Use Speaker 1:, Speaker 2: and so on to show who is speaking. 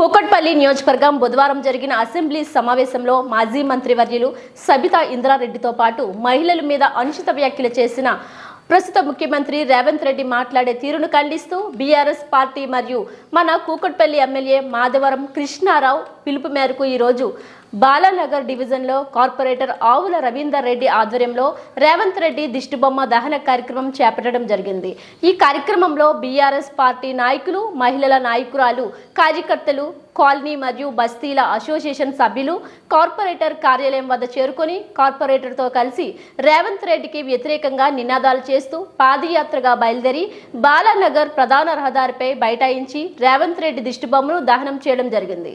Speaker 1: కూకట్పల్లి నియోజకవర్గం బుధవారం జరిగిన అసెంబ్లీ సమావేశంలో మాజీ మంత్రివర్యులు సబితా ఇంద్రారెడ్డితో పాటు మహిళల మీద అనుచిత వ్యాఖ్యలు చేసిన ప్రస్తుత ముఖ్యమంత్రి రేవంత్ రెడ్డి మాట్లాడే తీరును ఖండిస్తూ బీఆర్ఎస్ పార్టీ మరియు మన కూకట్పల్లి ఎమ్మెల్యే మాధవరం కృష్ణారావు పిలుపు మేరకు ఈరోజు బాలానగర్ డివిజన్లో కార్పొరేటర్ ఆవుల రవీందర్ రెడ్డి ఆధ్వర్యంలో రేవంత్ రెడ్డి దిష్టిబొమ్మ దహన కార్యక్రమం చేపట్టడం జరిగింది. ఈ కార్యక్రమంలో బీఆర్ఎస్ పార్టీ నాయకులు మహిళల నాయకురాలు కార్యకర్తలు కాలనీ మరియు బస్తీల అసోసియేషన్ సభ్యులు కార్పొరేటర్ కార్యాలయం వద్ద చేరుకొని కార్పొరేటర్తో కలిసి రేవంత్ రెడ్డికి వ్యతిరేకంగా నినాదాలు చేస్తూ పాదయాత్రగా బయలుదేరి బాలానగర్ ప్రధాన రహదారిపై బైఠాయించి రేవంత్ రెడ్డి దిష్టిబొమ్మను దహనం చేయడం జరిగింది.